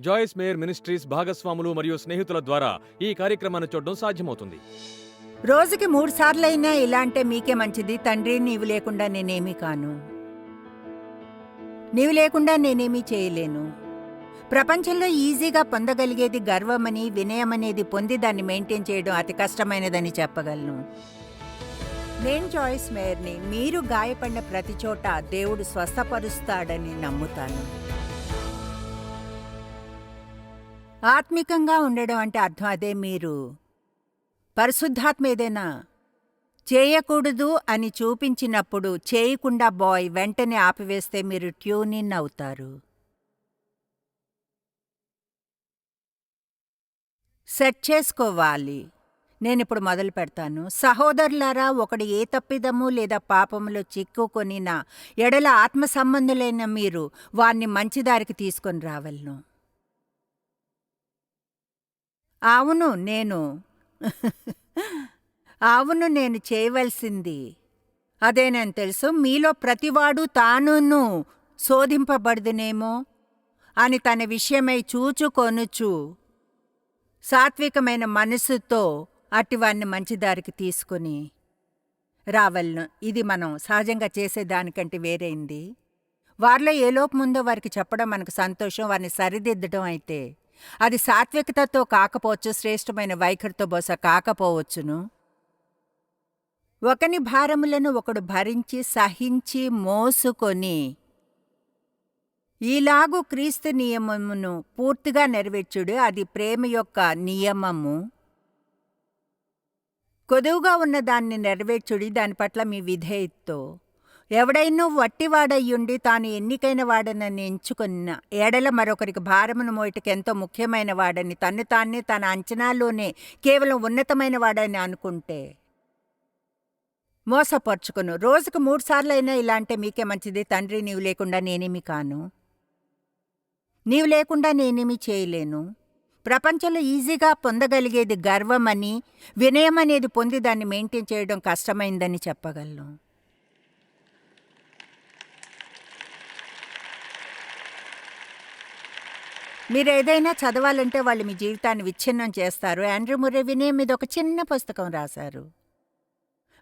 జాయిస్ mayor ministries భాగస్వాములు మరియు స్నేహితుల ద్వారా ఈ కార్యక్రమాన్ని చూడడం సాధ్యమవుతుంది. రోజుకి మూడు సార్లైనా ఇలా అంటే మీకే మంచిది. తండ్రి నీవు లేకుండా నేనేమీ కాను. నీవు లేకుండా నేనేమీ చేయలేను. ప్రపంచంలో ఈజీగా పొందగలిగేది గర్వమని వినయమనేది పొంది దాన్ని మెయింటైన్ చేయడం అతి కష్టమైనదని చెప్పగలను. నేను జాయిస్ మేయర్ని మీరు గాయపడిన ప్రతి చోట దేవుడు స్వస్థపరుస్తాడని నమ్ముతాను. ఆత్మికంగా ఉండడం అంటే అర్థం అదే మీరు. పరిశుద్ధాత్మ ఏదైనా చేయకూడదు అని చూపించినప్పుడు చేయకుండా బాయ్ వెంటనే ఆపివేస్తే మీరు ట్యూన్ ఇన్ అవుతారు. సెట్ చేసుకోవాలి. నేనిప్పుడు మొదలు పెడతాను. సహోదరులారా ఒకడు ఏ తప్పిదము లేదా పాపములో చిక్కుకొనినా ఎడల ఆత్మ సంబంధులైన మీరు వారిని మంచిదారికి తీసుకొని రావలను. అవును నేను. అవును నేను చేయవలసింది. అదేనని తెలుసు మీలో ప్రతివాడు తానును శోధింపబడుదునేమో అని తన విషయమై చూచుకొనుచు సాత్వికమైన మనసుతో అటివాన్ని మంచిదారికి తీసుకుని రావలను ఇది మనం సహజంగా చేసేదానికంటే వేరైంది. వారిలో ఏ లోపముందో వారికి చెప్పడం మనకు సంతోషం వారిని సరిదిద్దడం అయితే అది సాత్వికతతో కాకపోవచ్చు శ్రేష్టమైన వైఖరితో బహుశా కాకపోవచ్చును. ఒకని భారములను ఒకడు భరించి సహించి మోసుకొని ఈలాగు క్రీస్తు నియమమును పూర్తిగా నెరవేర్చుడు. అది ప్రేమ యొక్క నియమము. కొదువుగా ఉన్న దాన్ని నెరవేర్చుడి. దాని పట్ల మీ విధేయతతో ఎవడైనూ వట్టివాడయ్యుండి తాను ఎన్నికైన వాడనని ఎంచుకున్న ఏడల మరొకరికి భారమును మోయటకెంతో ముఖ్యమైన వాడని తన్ను తాన్నే తన అంచనాలోనే కేవలం ఉన్నతమైన వాడని అనుకుంటే. మోసపరుచుకును. రోజుకు మూడుసార్లైనా ఇలా అంటే మీకే మంచిది. తండ్రి నీవు లేకుండా నేనేమి కాను. నీవు లేకుండా నేనేమి చేయలేను. ప్రపంచంలో ఈజీగా పొందగలిగేది గర్వమని వినయం అనేది పొంది దాన్ని మెయింటైన్ చేయడం కష్టమైందని చెప్పగలను. మీరు ఏదైనా చదవాలంటే వాళ్ళు మీ జీవితాన్ని విచ్ఛిన్నం చేస్తారు. ఆండ్రూ ముర్రే వినయం మీద ఒక చిన్న పుస్తకం రాశారు.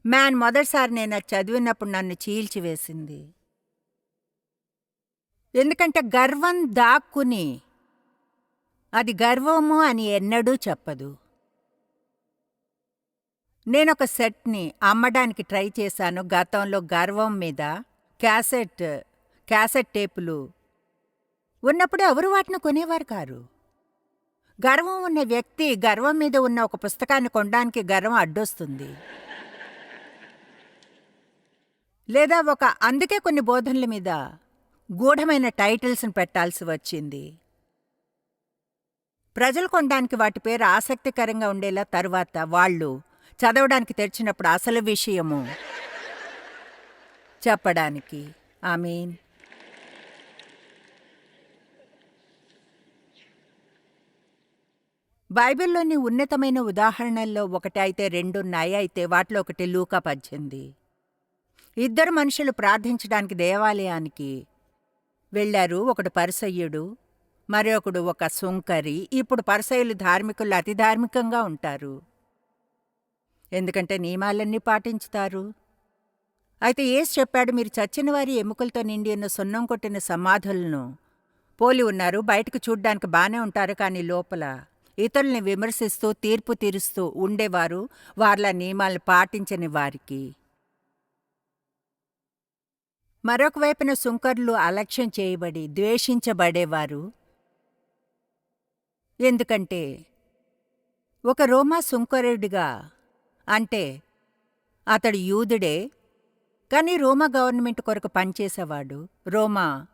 మ్యాన్ మొదటిసారి నేను అది చదివినప్పుడు నన్ను చీల్చివేసింది. ఎందుకంటే గర్వం దాక్కుని అది గర్వము అని ఎన్నడూ చెప్పదు. నేనొక సెట్ని అమ్మడానికి ట్రై చేశాను. గతంలో గర్వం మీద క్యాసెట్ క్యాసెట్ టేపులు ఉన్నప్పుడు ఎవరు వాటిని కొనేవారు కారు? గర్వం ఉన్న వ్యక్తి గర్వం మీద ఉన్న ఒక పుస్తకాన్ని కొనడానికి గర్వం అడ్డొస్తుంది. లేదా ఒక అందుకే కొన్ని బోధనల మీద గూఢమైన టైటిల్స్ని పెట్టాల్సి వచ్చింది. ప్రజలు కొనడానికి వాటి పేరు ఆసక్తికరంగా ఉండేలా తరువాత వాళ్ళు చదవడానికి తెరిచినప్పుడు అసలు విషయము చెప్పడానికి. ఐ మీన్ బైబిల్లోని ఉన్నతమైన ఉదాహరణల్లో ఒకటి అయితే రెండున్నాయి అయితే వాటిలో ఒకటి లూకా పద్దెనిమిది. ఇద్దరు మనుషులు ప్రార్థించడానికి దేవాలయానికి వెళ్ళారు. ఒకడు పరిసయ్యుడు మరొకడు ఒక సుంకరి. ఇప్పుడు పరిసయ్యులు ధార్మికులు అతి ధార్మికంగా ఉంటారు. ఎందుకంటే నియమాలన్నీ పాటించుతారు. అయితే ఏసు చెప్పాడు మీరు చచ్చిన వారి ఎముకలతో నిండి ఉన్న సున్నం కొట్టిన సమాధులను పోలి ఉన్నారు. బయటకు చూడ్డానికి బానే ఉంటారు కానీ లోపల ఇతరుల్ని విమర్శిస్తూ తీర్పు తీరుస్తూ ఉండేవారు. వార్ల నియమాలు పాటించని వారికి. మరొక వైపున సుంకర్లు అలక్ష్యం చేయబడి ద్వేషించబడేవారు. ఎందుకంటే ఒక రోమా సుంకరుడిగా అంటే అతడు యూదుడే కానీ రోమా గవర్నమెంట్ కొరకు పనిచేసేవాడు. రోమా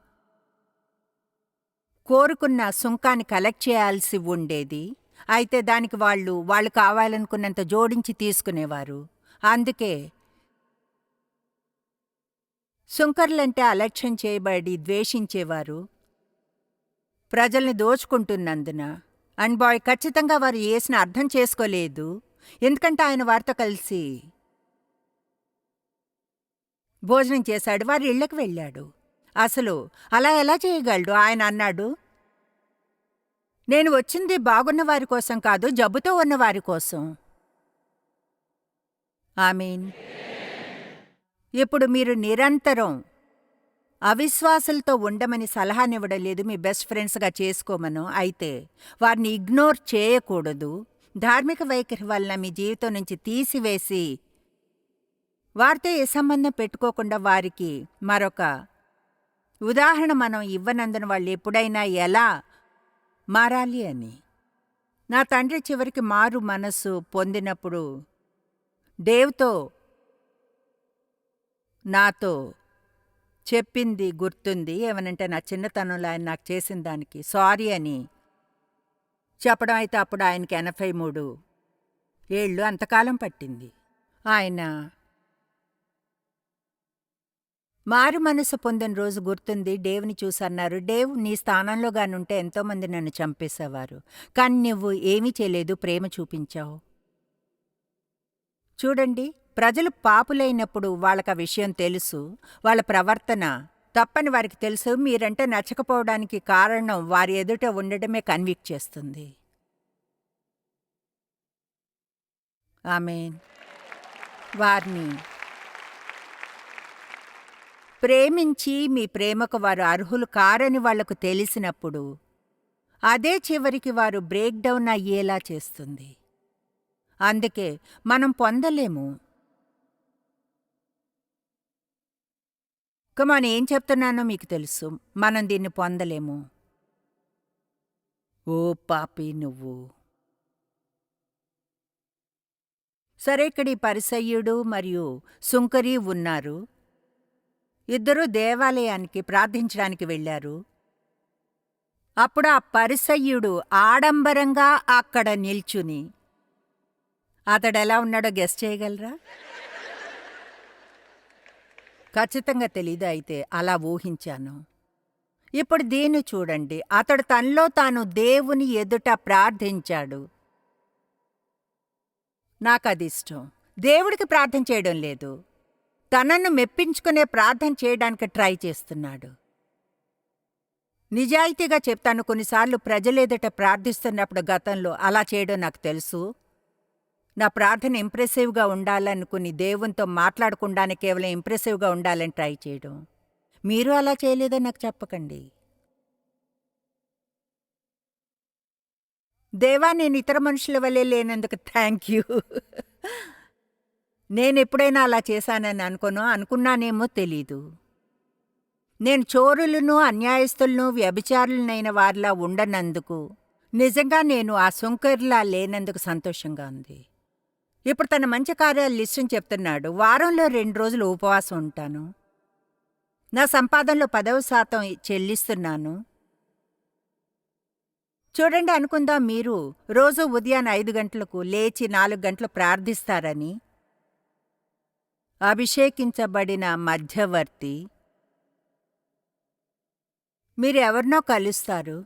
కోరుకున్న సుంకాన్ని కలెక్ట్ చేయాల్సి ఉండేది. అయితే దానికి వాళ్ళు వాళ్ళు కావాలనుకున్నంత జోడించి తీసుకునేవారు. అందుకే సుంకర్లంటే అలక్ష్యం చేయబడి ద్వేషించేవారు. ప్రజల్ని దోచుకుంటున్నందున. అండ్ బాయ్ ఖచ్చితంగా వారు ఏసిన అర్థం చేసుకోలేదు. ఎందుకంటే ఆయన వారితో కలిసి భోజనం చేశాడు వారి ఇళ్ళకు వెళ్ళాడు. అసలు అలా ఎలా చేయగలడు? ఆయన అన్నాడు. నేను వచ్చింది బాగున్న వారి కోసం కాదు జబ్బుతో ఉన్నవారి కోసం. ఆమీన్. ఇప్పుడు మీరు నిరంతరం అవిశ్వాసులతో ఉండమని సలహానివ్వడం లేదు మీ బెస్ట్ ఫ్రెండ్స్గా చేసుకోమను. అయితే వారిని ఇగ్నోర్ చేయకూడదు. ధార్మిక వైఖరి వలన మీ జీవితం నుంచి తీసివేసి వారితో ఏ సంబంధం పెట్టుకోకుండా వారికి మరొక ఉదాహరణ మనం ఇవ్వనందున వాళ్ళు ఎప్పుడైనా ఎలా మారాలి అని. నా తండ్రి చివరికి మారు మనస్సు పొందినప్పుడు దేవ్తో నాతో చెప్పింది గుర్తుంది. ఏమనంటే నా చిన్నతనంలో ఆయన నాకు చేసిన దానికి సారీ అని చెప్పడం అయితే అప్పుడు ఆయనకి ఎనభై మూడు ఏళ్ళు అంతకాలం పట్టింది. ఆయన మారు మనసు పొందిన రోజు గుర్తుంది. డేవ్ని చూసన్నారు. డేవ్ నీ స్థానంలో గానుంటే ఎంతోమంది నన్ను చంపేసేవారు. కానీ నువ్వు ఏమీ చేయలేదు. ప్రేమ చూపించావు. చూడండి ప్రజలు పాపులైనప్పుడు వాళ్ళకి ఆ విషయం తెలుసు. వాళ్ళ ప్రవర్తన తప్పని వారికి తెలుసు. మీరంటే నచ్చకపోవడానికి కారణం వారి ఎదుట ఉండడమే కన్విక్ట్ చేస్తుంది. ఆమె వారిని ప్రేమించి మీ ప్రేమకు వారు అర్హులు కారని వాళ్ళకు తెలిసినప్పుడు అదే చివరికి వారు బ్రేక్ డౌన్ అయ్యేలా చేస్తుంది. అందుకే మనం పొందలేము. కమాన్ ఏం చెప్తున్నానో మీకు తెలుసు. మనం దీన్ని పొందలేము. ఓ పాపి నువ్వు. సరే ఇక్కడ ఈ పరిసయ్యుడు మరియు సుంకరి ఉన్నారు. ఇద్దరూ దేవాలయానికి ప్రార్థించడానికి వెళ్ళారు. అప్పుడు ఆ పరిసయ్యుడు ఆడంబరంగా అక్కడ నిల్చుని అతడెలా ఉన్నాడో గెస్ట్ చేయగలరా? ఖచ్చితంగా తెలీదు అయితే అలా ఊహించాను. ఇప్పుడు దీన్ని చూడండి. అతడు తనలో తాను దేవుని ఎదుట ప్రార్థించాడు. నాకది ఇష్టం దేవుడికి ప్రార్థన చేయడం లేదు. తనను మెప్పించుకునే ప్రార్థన చేయడానికి ట్రై చేస్తున్నాడు. నిజాయితీగా చెప్తాను కొన్నిసార్లు ప్రజలేదట ప్రార్థిస్తున్నప్పుడు గతంలో అలా చేయడం నాకు తెలుసు. నా ప్రార్థన ఇంప్రెసివ్గా ఉండాలనుకుని దేవునితో మాట్లాడకుండానే కేవలం ఇంప్రెసివ్గా ఉండాలని ట్రై చేయడం. మీరు అలా చేయలేదో నాకు చెప్పకండి. దేవా నేను ఇతర మనుషుల వల్లే లేనందుకు థ్యాంక్ యూ నేను ఎప్పుడైనా అలా చేశానని అనుకోను అనుకున్నానేమో తెలీదు. నేను చోరులను అన్యాయస్తులను వ్యభిచారులనైన వారిలా ఉండనందుకు నిజంగా నేను ఆ సుంకర్లా లేనందుకు సంతోషంగా ఉంది. ఇప్పుడు తన మంచి కార్యాలు లిస్టుని చెప్తున్నాడు. వారంలో రెండు రోజులు ఉపవాసం ఉంటాను. నా సంపాదనలో పదవ శాతం చెల్లిస్తున్నాను. చూడండి అనుకుందాం మీరు రోజు ఉదయాన్నే ఐదు గంటలకు లేచి నాలుగు గంటలు ప్రార్థిస్తారని. అభిషేకించబడిన మధ్యవర్తి. మీరు ఎవరినో కలుస్తారు.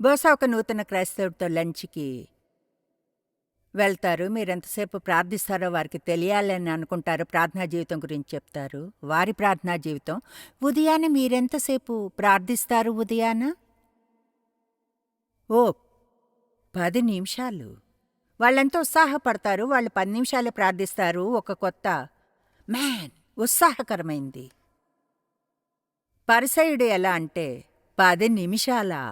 బహుశా ఒక నూతన క్రైస్తవుడితో లంచ్కి వెళ్తారు. మీరెంతసేపు ప్రార్థిస్తారో వారికి తెలియాలని అనుకుంటారు. ప్రార్థనా జీవితం గురించి చెప్తారు. వారి ప్రార్థనా జీవితం. ఉదయాన్నే మీరెంతసేపు ప్రార్థిస్తారు ఉదయాన? ఓ పది నిమిషాలు. వాళ్ళంతా ఉత్సాహపడతారు వాళ్ళు పది నిమిషాలు ప్రార్థిస్తారు ఒక కొత్త మ్యాన్ ఉత్సాహకరమైంది. పరిసయుడు ఎలా అంటే పది నిమిషాలా?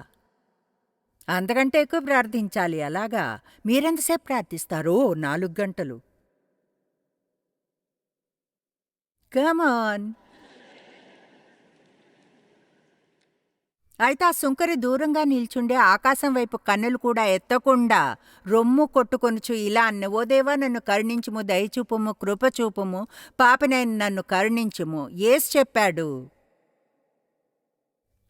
అంతకంటే ఎక్కువ ప్రార్థించాలి అలాగా? మీరెంతసేపు ప్రార్థిస్తారు నాలుగు గంటలు. కమాన్! అయితే ఆ సుంకరి దూరంగా నిల్చుండే ఆకాశం వైపు కన్నులు కూడా ఎత్తకుండా రొమ్ము కొట్టుకొనుచు ఇలా అన్న ఓ దేవా నన్ను కరుణించుము దయచూపుము కృపచూపుము పాపినైన నన్ను కరుణించుము. ఏసు చెప్పాడు.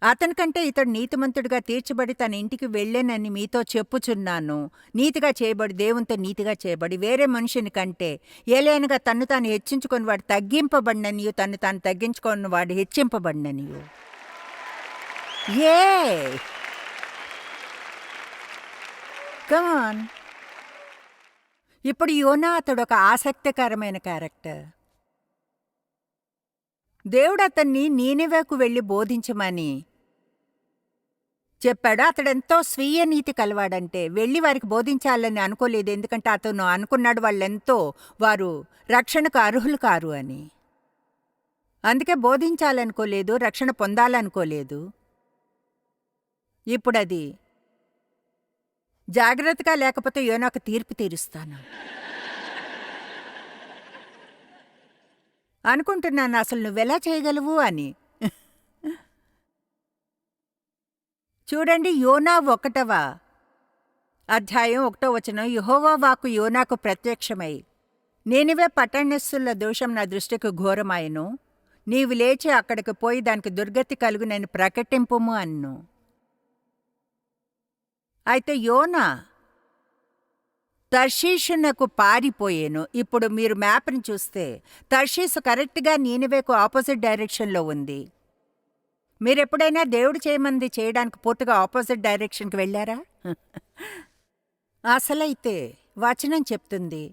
అతనికంటే ఇతడు నీతిమంతుడిగా తీర్చబడి తన ఇంటికి వెళ్ళేనని మీతో చెప్పుచున్నాను. నీతిగా చేయబడి దేవునితో నీతిగా చేయబడి వేరే మనుషుని కంటే ఏలైనగా తన్ను తాను హెచ్చించుకొని వాడు తగ్గింపబడిననియు తన్ను తాను తగ్గించుకొని వాడు హెచ్చింపబడిననియు. ఏ కమాన్ ఇప్పుడు యోనా అతడు ఒక ఆసక్తికరమైన క్యారెక్టర్. దేవుడు అతన్ని నీనివేకు వెళ్ళి బోధించమని చెప్పాడు. అతడెంతో స్వీయ నీతి కలవాడంటే వెళ్ళి వారికి బోధించాలని అనుకోలేదు. ఎందుకంటే అతను అనుకున్నాడు వాళ్ళెంతో వారు రక్షణకు అర్హులు కారు అని. అందుకే బోధించాలనుకోలేదు రక్షణ పొందాలనుకోలేదు. ఇప్పుడది. జాగ్రత్తగా లేకపోతే యోనాకు తీర్పు తీరుస్తాను. అనుకుంటున్నాను అసలు నువ్వెలా చేయగలవు అని. చూడండి యోనా ఒకటవ అధ్యాయం ఒకటో వచనం. యహోవా వాకు యోనాకు ప్రత్యక్షమై నేనివే పట్టణస్థుల దోషం నా దృష్టికి ఘోరమాయను. నీవు లేచి అక్కడికి పోయి దానికి దుర్గతి కలుగునని నేను ప్రకటింపుము అన్ను. అయితే యోనా తర్షీషునకు పారిపోయేను. ఇప్పుడు మీరు మ్యాప్ని చూస్తే తర్షీసు కరెక్ట్గా నీనివేకు ఆపోజిట్ డైరెక్షన్లో ఉంది. మీరెప్పుడైనా దేవుడు చేయమంది చేయడానికి పూర్తిగా ఆపోజిట్ డైరెక్షన్కి వెళ్ళారా? అసలైతే వచనం చెప్తుంది.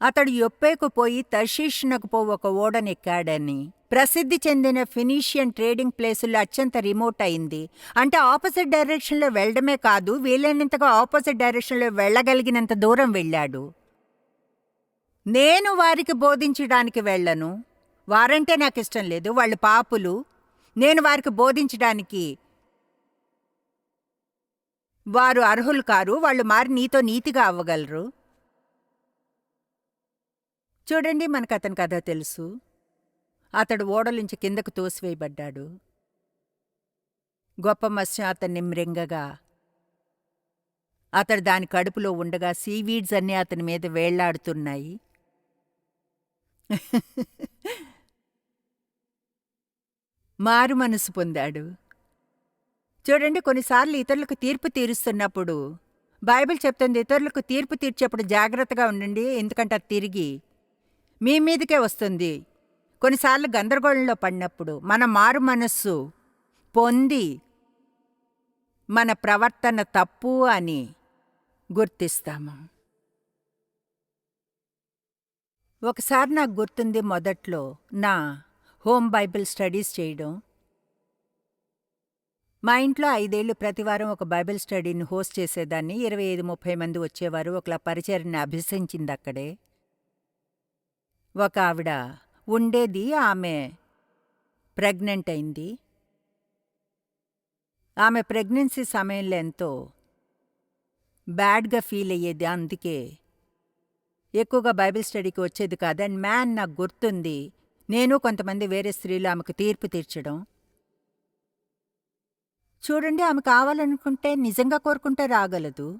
అతడు యొప్పేకు పోయి తర్షీషునకు పో ఒక ఓడనెక్కాడని. ప్రసిద్ధి చెందిన ఫినీషియన్ ట్రేడింగ్ ప్లేసుల్లో అత్యంత రిమోట్ అయింది. అంటే ఆపోజిట్ డైరెక్షన్లో వెళ్ళడమే కాదు వీలైనంతగా ఆపోజిట్ డైరెక్షన్లో వెళ్ళగలిగినంత దూరం వెళ్ళాడు. నేను వారికి బోధించడానికి వెళ్ళను. వారంటే నాకు ఇష్టం లేదు. వాళ్ళు పాపులు. నేను వారికి బోధించడానికి వారు అర్హులు కారు. వాళ్ళు మారి నీతో నీతిగా అవ్వగలరు. చూడండి మనకు అతని కథ తెలుసు. అతడు ఓడలించి కిందకు తోసివేయబడ్డాడు. గొప్ప మత్స్యం అతన్ని మృంగగా అతడు దాని కడుపులో ఉండగా సీవీడ్స్ అన్నీ అతని మీద వేళ్ళాడుతున్నాయి. మారు మనసు పొందాడు. చూడండి కొన్నిసార్లు ఇతరులకు తీర్పు తీరుస్తున్నప్పుడు బైబిల్ చెప్తుంది ఇతరులకు తీర్పు తీర్చేప్పుడు జాగ్రత్తగా ఉండండి ఎందుకంటే అది తిరిగి మీ మీదకే వస్తుంది. కొన్నిసార్లు గందరగోళంలో పడినప్పుడు మన మారు మనస్సు పొంది మన ప్రవర్తన తప్పు అని గుర్తిస్తాము. ఒకసారి నాకు గుర్తుంది మొదట్లో నా హోమ్ బైబిల్ స్టడీస్ చేయడం. మా ఇంట్లో ఐదేళ్ళు ప్రతివారం ఒక బైబిల్ స్టడీని హోస్ట్ చేసేదాన్ని. ఇరవై ఐదు ముప్పై మంది వచ్చేవారు. ఒకలా పరిచయాన్ని అభ్యసించింది అక్కడే. ఒక ఆవిడ ఉండేది ఆమె ప్రెగ్నెంట్ అయింది. ఆమె ప్రెగ్నెన్సీ సమయంలో ఎంతో బ్యాడ్గా ఫీల్ అయ్యేది. అందుకే ఎక్కువగా బైబిల్ స్టడీకి వచ్చేది కాదు. అండ్ మ్యాన్ నాకు గుర్తుంది నేను కొంతమంది వేరే స్త్రీలు ఆమెకు తీర్పు తీర్చడం. చూడండి ఆమె కావాలనుకుంటే నిజంగా కోరుకుంటే రాగలదు.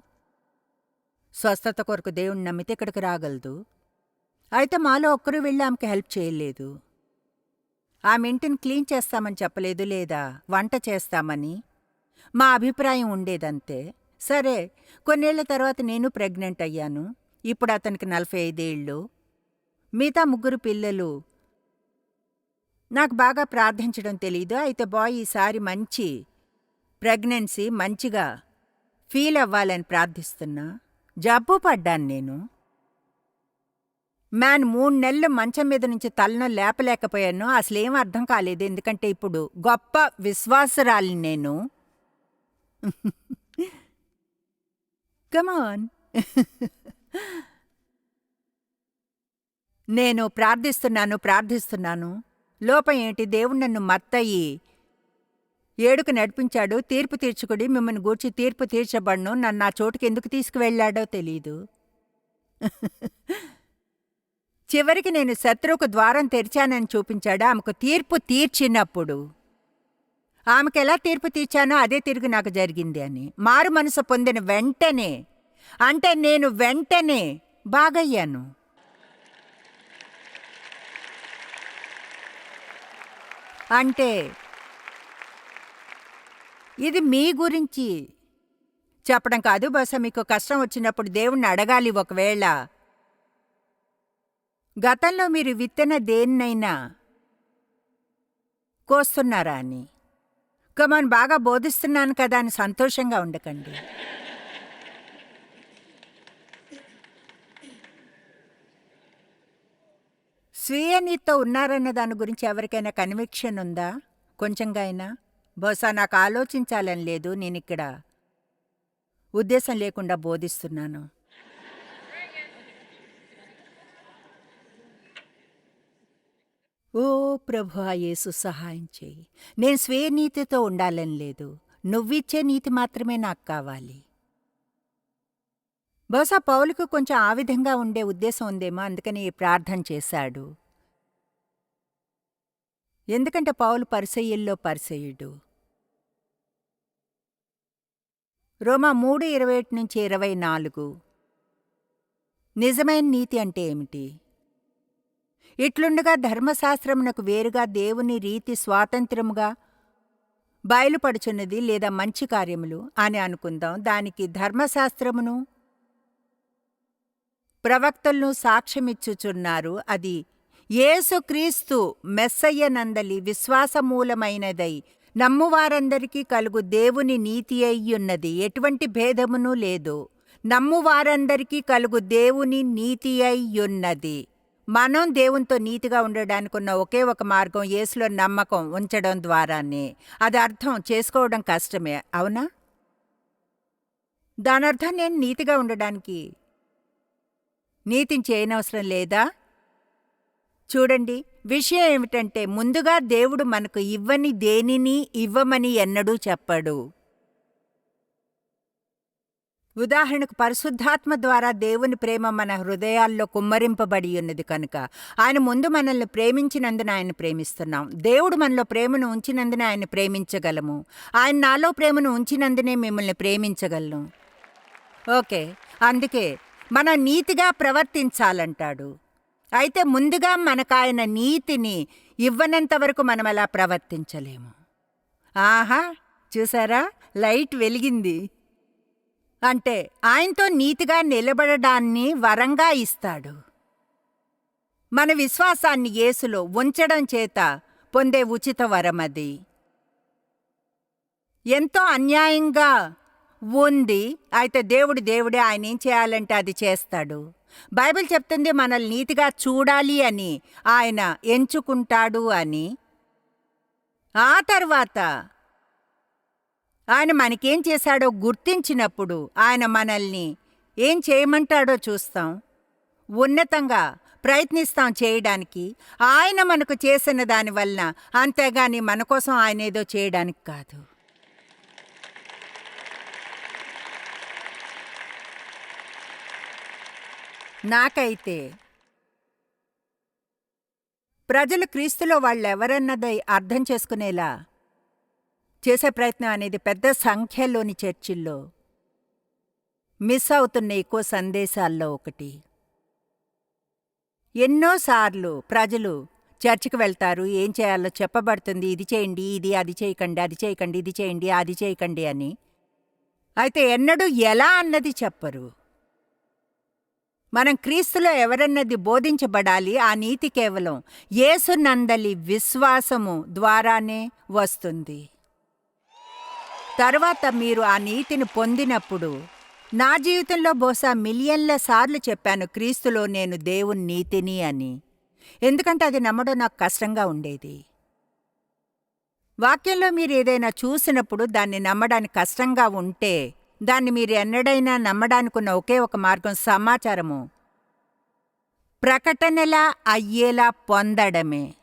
స్వస్థత కొరకు దేవుణ్ణి నమ్మితే ఇక్కడికి రాగలదు. అయితే మాలో ఒక్కరూ వెళ్ళి ఆమెకి హెల్ప్ చేయలేదు. ఆమె ఇంటిని క్లీన్ చేస్తామని చెప్పలేదు లేదా? వంట చేస్తామని. మా అభిప్రాయం ఉండేదంతే. సరే కొన్నేళ్ళ తర్వాత నేను ప్రెగ్నెంట్ అయ్యాను. ఇప్పుడు అతనికి నలభై ఐదేళ్ళు. మిగతా ముగ్గురు పిల్లలు. నాకు బాగా ప్రార్థించడం తెలీదు. అయితే బాయ్ ఈసారి మంచి ప్రెగ్నెన్సీ మంచిగా ఫీల్ అవ్వాలని ప్రార్థిస్తున్నా. జబ్బు పడ్డాను నేను. మ్యాన్ మూడు నెలలు మంచం మీద నుంచి తలను లేపలేకపోయాను అసలేం అర్థం కాలేదు. ఎందుకంటే ఇప్పుడు గొప్ప విశ్వాసరాలి నేను. కమాన్. నేను ప్రార్థిస్తున్నాను ప్రార్థిస్తున్నాను. లోపం ఏంటి? దేవుడు నన్ను మత్తయి. ఏడుకు నడిపించాడు. తీర్పు తీర్చుకుడి మిమ్మల్ని గూర్చి తీర్పు తీర్చబడను. నన్ను ఆ చోటుకి ఎందుకు తీసుకువెళ్ళాడో తెలీదు. చివరికి నేను శత్రువుకు ద్వారం తెరిచానని చూపించాడు? ఆమెకు తీర్పు తీర్చినప్పుడు. ఆమెకు ఎలా తీర్పు తీర్చానో అదే తిరిగి నాకు జరిగింది అని. మారు మనసు పొందిన వెంటనే అంటే నేను వెంటనే బాగయ్యాను. అంటే ఇది మీ గురించి చెప్పడం కాదు బహుశా మీకు కష్టం వచ్చినప్పుడు దేవుణ్ణి అడగాలి ఒకవేళ. గతంలో మీరు విత్తన దేన్నైనా కోస్తున్నారా అని? కమాన్ బాగా బోధిస్తున్నాను కదా అని సంతోషంగా ఉండకండి. స్వీయ నీతో ఉన్నారన్న దాని గురించి ఎవరికైనా కన్విక్షన్ ఉందా? కొంచెంగా అయినా? బహుశా నాకు ఆలోచించాలని లేదు. నేనిక్కడ ఉద్దేశం లేకుండా బోధిస్తున్నాను. ఓ ప్రభు యేసు సహాయం చేయి. నేను స్వీయ నీతితో ఉండాలని లేదు. నువ్విచ్చే నీతి మాత్రమే నాకు కావాలి. బహుశా పౌలుకు కొంచెం ఆ విధంగా ఉండే ఉద్దేశం ఉందేమో అందుకని ప్రార్థన చేశాడు. ఎందుకంటే పౌలు పరిసయ్యుల్లో పరిసయ్యుడు. రోమా మూడు ఇరవై ఒకటి నుంచి ఇరవై నాలుగు. నిజమైన నీతి అంటే ఏమిటి? ఇట్లుండగా ధర్మశాస్త్రమునకు వేరుగా దేవుని రీతి స్వాతంత్రముగా బయలుపడుచున్నది లేదా మంచి కార్యములు అని అనుకుందాం. దానికి ధర్మశాస్త్రమును ప్రవక్తలను సాక్ష్యమిచ్చుచున్నారు. అది యేసుక్రీస్తు మెస్సయ్యనందలి విశ్వాసమూలమైనదై నమ్మువారందరికీ కలుగు దేవుని నీతి అయ్యున్నది. ఎటువంటి భేదమునూ లేదు. నమ్మువారందరికీ కలుగు దేవుని నీతి అయ్యున్నది. మనం దేవునితో నీతిగా ఉండడానికి ఉన్న ఒకే ఒక మార్గం యేసులో నమ్మకం ఉంచడం ద్వారానే. అది అర్థం చేసుకోవడం కష్టమే అవునా? దానర్థం నేను నీతిగా ఉండడానికి నీతిని చేయనవసరం లేదా? చూడండి విషయం ఏమిటంటే ముందుగా దేవుడు మనకు ఇవ్వని దేనిని ఇవ్వమని ఎన్నడూ చెప్పడు. ఉదాహరణకు పరిశుద్ధాత్మ ద్వారా దేవుని ప్రేమ మన హృదయాల్లో కుమ్మరింపబడి ఉన్నది కనుక. ఆయన ముందు మనల్ని ప్రేమించినందున ఆయన ప్రేమిస్తున్నాం. దేవుడు మనలో ప్రేమను ఉంచినందున ఆయన ప్రేమించగలము. ఆయన నాలో ప్రేమను ఉంచినందునే మిమ్మల్ని ప్రేమించగలను. ఓకే. అందుకే మనం నీతిగా ప్రవర్తించాలంటాడు. అయితే ముందుగా మనకాయన నీతిని ఇవ్వనంత వరకు మనం అలా ప్రవర్తించలేము. ఆహా! చూసారా? లైట్ వెలిగింది. అంటే ఆయనతో నీతిగా నిలబడడాన్ని వరంగా ఇస్తాడు. మన విశ్వాసాన్ని యేసులో ఉంచడం చేత పొందే ఉచిత వరం అది ఎంతో అన్యాయంగా ఉంది. అయితే దేవుడు దేవుడే ఆయన ఏం చేయాలంటే అది చేస్తాడు. బైబిల్ చెప్తుంది మనల్ని నీతిగా చూడాలి అని ఆయన ఎంచుకుంటాడు అని. ఆ తర్వాత ఆయన మనకేం చేశాడో గుర్తించినప్పుడు ఆయన మనల్ని ఏం చేయమంటాడో చూస్తాం. ఉన్నతంగా ప్రయత్నిస్తాం చేయడానికి. ఆయన మనకు చేసిన దానివల్ల అంతేగాని మన కోసం ఆయన ఏదో చేయడానికి కాదు. నాకైతే ప్రజలు క్రీస్తులో వాళ్ళెవరన్నదై అర్థం చేసుకునేలా చేసే ప్రయత్నం అనేది పెద్ద సంఖ్యలోని చర్చిల్లో మిస్ అవుతున్న ఎక్కువ సందేశాల్లో ఒకటి. ఎన్నోసార్లు ప్రజలు చర్చికి వెళ్తారు ఏం చేయాలో చెప్పబడుతుంది ఇది చేయండి ఇది అది చేయకండి అది చేయకండి ఇది చేయండి అది చేయకండి అని. అయితే ఎన్నడూ ఎలా అన్నది చెప్పరు. మనం క్రీస్తులో ఎవరన్నది బోధించబడాలి ఆ నీతి కేవలం యేసునందలి విశ్వాసము ద్వారానే వస్తుంది. తర్వాత మీరు ఆ నీతిని పొందినప్పుడు నా జీవితంలో బహుశా మిలియన్ల సార్లు చెప్పాను క్రీస్తులో నేను దేవుని నీతిని అని. ఎందుకంటే అది నమ్మడం నాకు కష్టంగా ఉండేది. వాక్యంలో మీరు ఏదైనా చూసినప్పుడు దాన్ని నమ్మడానికి కష్టంగా ఉంటే దాన్ని మీరు ఎన్నడైనా నమ్మడానికున్న ఒకే ఒక మార్గం సమాచారము. ప్రకటనలా అయ్యేలా పొందడమే.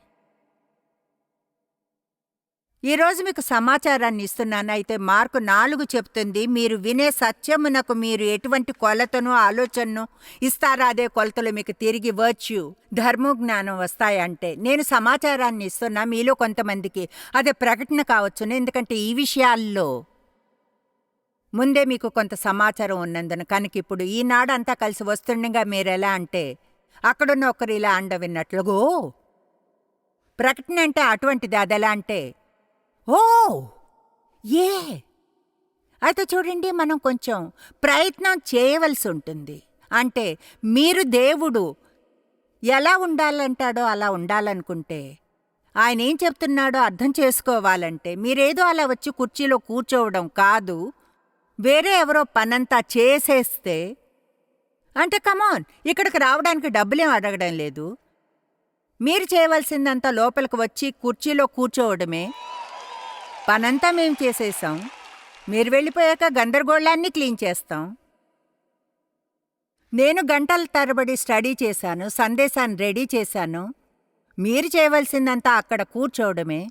ఈరోజు మీకు సమాచారాన్ని ఇస్తున్నాను. అయితే మార్కు నాలుగు చెప్తుంది మీరు వినే సత్యమునకు మీరు ఎటువంటి కొలతను ఆలోచనను ఇస్తారా? అదే కొలతలు మీకు తిరిగి వర్చ్యూ ధర్మజ్ఞానం వస్తాయంటే. నేను సమాచారాన్ని ఇస్తున్నా మీలో కొంతమందికి. అదే ప్రకటన కావచ్చును ఎందుకంటే ఈ విషయాల్లో ముందే మీకు కొంత సమాచారం ఉన్నందున. కనుక ఇప్పుడు ఈనాడు అంతా కలిసి వస్తుండగా మీరెలా అంటే అక్కడున్న ఒకరు ఇలా అండ విన్నట్లుగో ప్రకటన అంటే అటువంటిది అదెలా అంటే ఓ! ఏ! అయితే చూడండి మనం కొంచెం ప్రయత్నం చేయవలసి ఉంటుంది. అంటే మీరు దేవుడు ఎలా ఉండాలంటాడో అలా ఉండాలనుకుంటే ఆయన ఏం చెప్తున్నాడో అర్థం చేసుకోవాలంటే మీరేదో అలా వచ్చి కుర్చీలో కూర్చోవడం కాదు వేరే ఎవరో పనంతా చేసేస్తే అంటే కమాన్ ఇక్కడికి రావడానికి డబ్బులేం అడగడం లేదు. మీరు చేయవలసిందంతా లోపలికి వచ్చి కుర్చీలో కూర్చోవడమే పనంతా మేం చేసేసాం. మీరు వెళ్ళిపోయాక గందరగోళాన్ని క్లీన్ చేస్తాం. నేను గంటల తరబడి స్టడీ చేశాను సందేశాన్ని రెడీ చేశాను. మీరు చేయవలసిందంతా అక్కడ కూర్చోవడమే.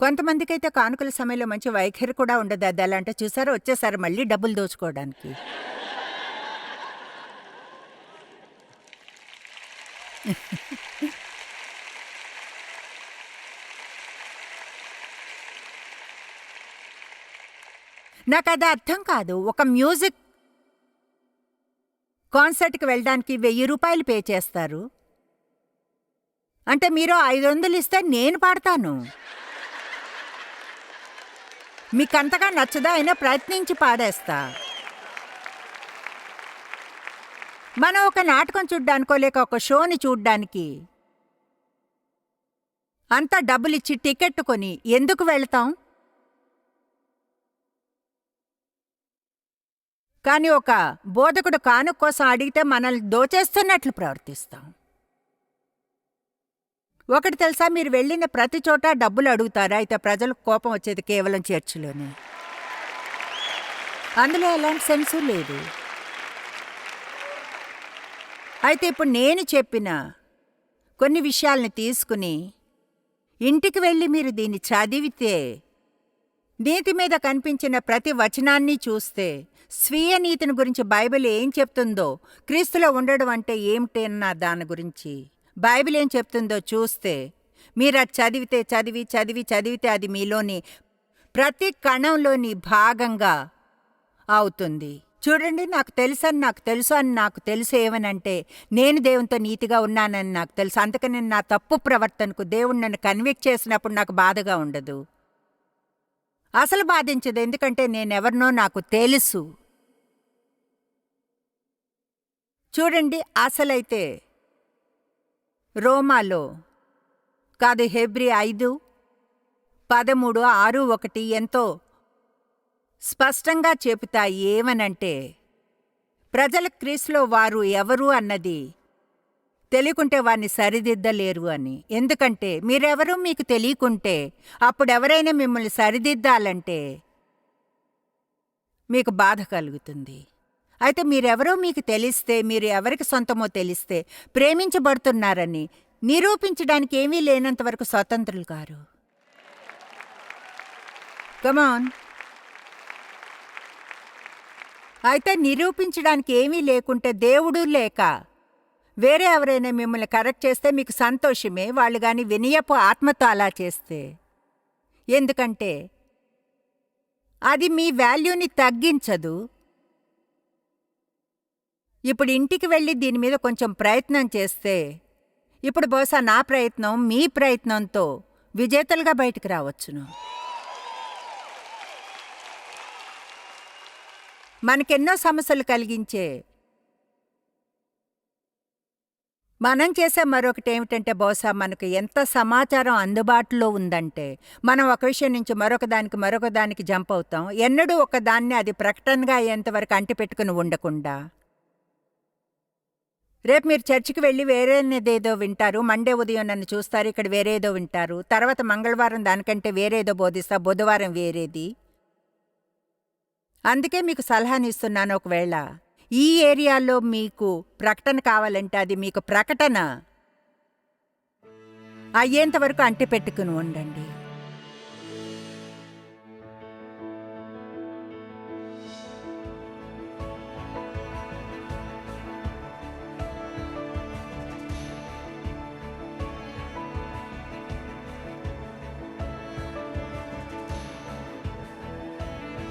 కొంతమందికైతే కానుకల సమయంలో మంచి వైఖరి కూడా ఉండదు. అది ఎలా అంటే చూసారో? వచ్చేసారు మళ్ళీ డబ్బులు దోచుకోవడానికి. నాకు అది అర్థం కాదు. ఒక మ్యూజిక్ కాన్సర్ట్కి వెళ్ళడానికి వెయ్యి రూపాయలు పే చేస్తారు. అంటే మీరు ఐదు వందలు ఇస్తే నేను పాడతాను. మీకంతగా నచ్చదా అయినా ప్రయత్నించి పాడేస్తా. మనం ఒక నాటకం చూడ్డానికో లేక ఒక షోని చూడ్డానికి అంతా డబ్బులిచ్చి టికెట్ కొని ఎందుకు వెళ్తాం? కానీ ఒక బోధకుడు కానుక కోసం అడిగితే మనల్ని దోచేస్తున్నట్లు ప్రవర్తిస్తాం. ఒకటి తెలుసా మీరు వెళ్ళిన ప్రతి చోట డబ్బులు అడుగుతారా? అయితే ప్రజలకు కోపం వచ్చేది కేవలం చర్చిలోనే. అందులో ఎలాంటి సెన్సు లేదు. అయితే ఇప్పుడు నేను చెప్పిన కొన్ని విషయాల్ని తీసుకుని ఇంటికి వెళ్ళి మీరు దీన్ని చదివితే నీతి మీద కనిపించిన ప్రతి వచనాన్ని చూస్తే స్వీయ నీతిని గురించి బైబిల్ ఏం చెప్తుందో క్రీస్తులో ఉండడం అంటే ఏమిటన్నా దాని గురించి బైబిల్ ఏం చెప్తుందో చూస్తే మీరు అది చదివితే చదివి చదివి చదివితే అది మీలోని ప్రతి కణంలోని భాగంగా అవుతుంది. చూడండి నాకు తెలుసు అని నాకు తెలుసు అని నాకు తెలుసు ఏమనంటే నేను దేవునితో నీతిగా ఉన్నానని నాకు తెలుసు. అందుకని నా తప్పు ప్రవర్తనకు దేవుడు నన్ను కన్విక్ట్ చేసినప్పుడు నాకు బాధగా ఉండదు. అసలు బాధించదు. ఎందుకంటే నేనెవరినో నాకు తెలుసు. చూడండి అసలైతే రోమాలో కాదు హెబ్రి ఐదు పదమూడు ఆరు ఒకటి ఎంతో స్పష్టంగా చెబుతాయి ఏమనంటే ప్రజల క్రీస్లో వారు ఎవరు అన్నది తెలియకుంటే వారిని సరిదిద్దలేరు అని. ఎందుకంటే మీరెవరూ మీకు తెలియకుంటే అప్పుడెవరైనా మిమ్మల్ని సరిదిద్దాలంటే మీకు బాధ కలుగుతుంది. అయితే మీరెవరో మీకు తెలిస్తే మీరు ఎవరికి సొంతమో తెలిస్తే ప్రేమించబడుతున్నారని నిరూపించడానికి ఏమీ లేనంత వరకు స్వతంత్రులు కారు కమాన్ అయితే నిరూపించడానికి ఏమీ లేకుంటే దేవుడు లేక. వేరే ఎవరైనా మిమ్మల్ని కరెక్ట్ చేస్తే మీకు సంతోషమే వాళ్ళు గాని వినయపు ఆత్మతో అలా చేస్తే. ఎందుకంటే అది మీ వాల్యూని తగ్గించదు. ఇప్పుడు ఇంటికి వెళ్ళి దీని మీద కొంచెం ప్రయత్నం చేస్తే ఇప్పుడు బహుశా నా ప్రయత్నం మీ ప్రయత్నంతో విజేతలుగా బయటకు రావచ్చును. మనకెన్నో సమస్యలు కలిగించే. మనం చేసే మరొకటి ఏమిటంటే బహుశా మనకు ఎంత సమాచారం అందుబాటులో ఉందంటే మనం ఒక విషయం నుంచి మరొక దానికి మరొక దానికి జంప్ అవుతాం. ఎన్నడూ ఒక దాన్ని అది ప్రకటనగా అయ్యేంతవరకు అంటిపెట్టుకుని ఉండకుండా. రేపు మీరు చర్చికి వెళ్ళి వేరేదేదో వింటారు. మండే ఉదయం నన్ను చూస్తారు. ఇక్కడ వేరేదో వింటారు. తర్వాత మంగళవారం దానికంటే వేరేదో బోధిస్తా. బుధవారం వేరేది. అందుకే మీకు సలహానిస్తున్నాను ఒకవేళ. ఈ ఏరియాలో మీకు ప్రకటన కావాలంటే అది మీకు ప్రకటన. అయ్యేంతవరకు అంటి పెట్టుకుని ఉండండి.